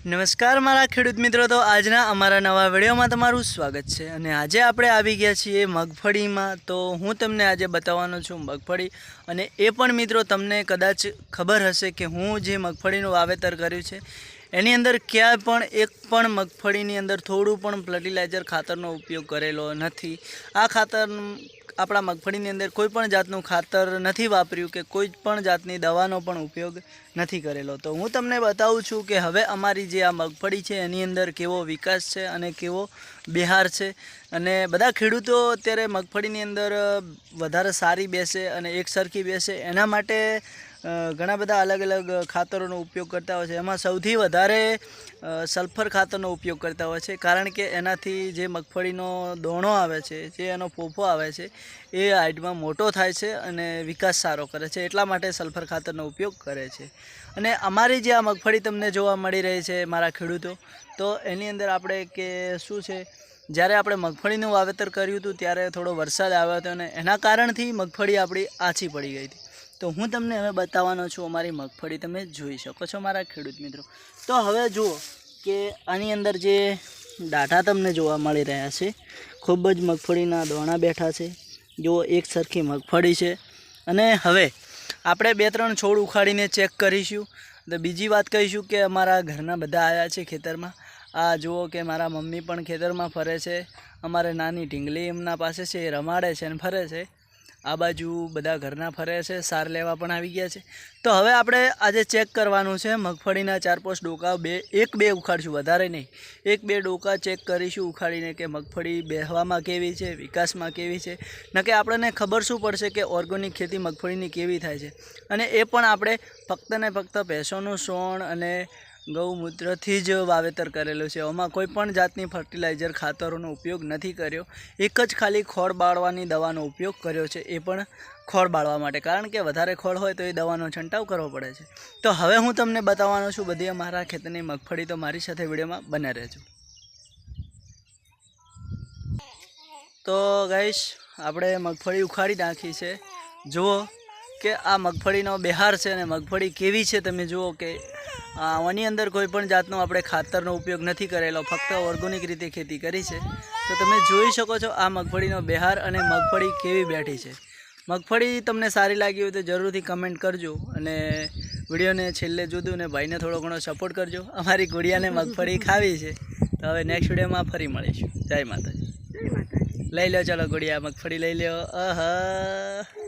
નમસ્કાર મારા ખેડૂત મિત્રો, તો આજના અમારા નવા વિડીયોમાં તમારું સ્વાગત છે. અને આજે આપણે આવી ગયા છીએ મગફળીમાં. તો હું તમને આજે બતાવવાનો છું મગફળી. અને એ પણ મિત્રો, તમને કદાચ ખબર હશે કે હું જે મગફળીનું વાવેતર કર્યું છે, એની અંદર ક્યાંય પણ એક પણ મગફળીની અંદર થોડું પણ ફર્ટિલાઇઝર ખાતરનો ઉપયોગ કરેલો નથી. આ ખાતર આપણા મગફળીની અંદર કોઈ પણ જાતનું ખાતર નથી વાપર્યું કે કોઈ પણ જાતની દવાનો પણ ઉપયોગ નથી કરેલો. તો હું તમને બતાવું છું કે હવે અમારી જે આ મગફળી છે, એની અંદર કેવો વિકાસ છે અને કેવો બિહાર છે. અને બધા ખેડૂતો અત્યારે મગફળીની અંદર વધારે સારી બેસે અને એક સરખી બેસે. એના માટે ઘણા બધા અલગ અલગ ખાતરોનો ઉપયોગ કરતા હોય છે. એમાં સૌથી વધારે સલ્ફર ખાતરનો ઉપયોગ કરતા હોય છે. કારણ કે એનાથી જે મગફળીનો દોણો આવે છે, જે એનો ફોફો આવે છે, એ હાઇટમાં મોટો થાય છે અને વિકાસ સારો કરે છે. એટલા માટે સલ્ફર ખાતરનો ઉપયોગ કરે છે. અને અમારી જે આ મગફળી તમને જોવા મળી રહી છે મારા ખેડૂતો, તો એની અંદર આપણે કે શું છે, જ્યારે આપણે મગફળીનું વાવેતર કર્યું હતું, ત્યારે થોડો વરસાદ આવ્યો હતો અને એના કારણથી મગફળી આપણી આછી પડી ગઈ હતી. તો હું તમને હવે બતાવવાનો છું અમારી મગફળી તમે જોઈ શકો છો મારા ખેડૂત મિત્રો. તો હવે જુઓ કે આની અંદર જે ડાટા તમને જોવા મળી રહ્યા છે, ખૂબ જ મગફળીના દોણા બેઠા છે. જુઓ એક સરખી મગફળી છે. અને હવે આપણે બે ત્રણ છોડ ઉખાડીને ચેક કરીશું. તો બીજી વાત કહીશું કે અમારા ઘરના બધા આવ્યા છે ખેતરમાં. આ જુઓ કે મારા મમ્મી પણ ખેતરમાં ફરે છે. અમારે નાની ઢીંગલી એમના પાસે છે, એ રમાડે છે અને ફરે છે. આ બાજુ બધા ઘરના ફરે છે, સાર લેવા પણ આવી ગયા છે. તો હવે આપણે આજે ચેક કરવાનું છે, મગફળીના ચાર પાંચ ડોકા બે, એક બે ઉખાડશું, વધારે નહીં. એક બે ડોકા ચેક કરીશું, ઉખાડીને કે મગફળી બેહવામાં કેવી છે, વિકાસમાં કેવી છે. ન કે આપણને ખબર શું પડશે કે ઓર્ગોનિક ખેતી મગફળીની કેવી થાય છે. અને એ પણ આપણે ફક્ત ને ફક્ત ભેંસોનું સોણ અને ગૌમૂત્રથી જ વાવેતર કરેલું છે. એમાં કોઈ પણ જાતની ફર્ટિલાઇઝર ખાતરોનો ઉપયોગ નથી કર્યો. એક જ ખાલી ખોળ બાળવાની દવાનો ઉપયોગ કર્યો છે. એ પણ ખોળ બાળવા માટે. કારણ કે વધારે ખોળ હોય તો એ દવાનો છંટાવ કરવો પડે છે. તો હવે હું તમને બતાવવાનો છું. બધી અમારા ખેતરની મગફળી તો મારી સાથે વિડીયોમાં બને રહેજો. તો ગાઈશ, આપણે મગફળી ઉખાડી નાખી છે. જુઓ કે આ મગફળીનો બિહાર છે ને મગફળી કેવી છે તમે જુઓ કે આની અંદર કોઈ પણ જાતનો આપણે ખાતરનો ઉપયોગ નથી કરેલો, ફક્ત ઓર્ગોનિક રીતે ખેતી કરી છે. તો તમે જોઈ શકો છો આ મગફળીનો બિહાર અને મગફળી કેવી બેઠી છે. મગફળી તમને સારી લાગી હોય તો જરૂરથી કમેન્ટ કરજો અને વિડીયોને છેલ્લે જુદું ને ભાઈને થોડો ઘણો સપોર્ટ કરજો. અમારી ગુડિયાને મગફળી ખાવી છે. તો હવે નેક્સ્ટ વિડીયોમાં ફરી મળીશું. જય માતાજી. લઈ લો ચાલો ગુડિયા, મગફળી લઈ લ્યો. આહા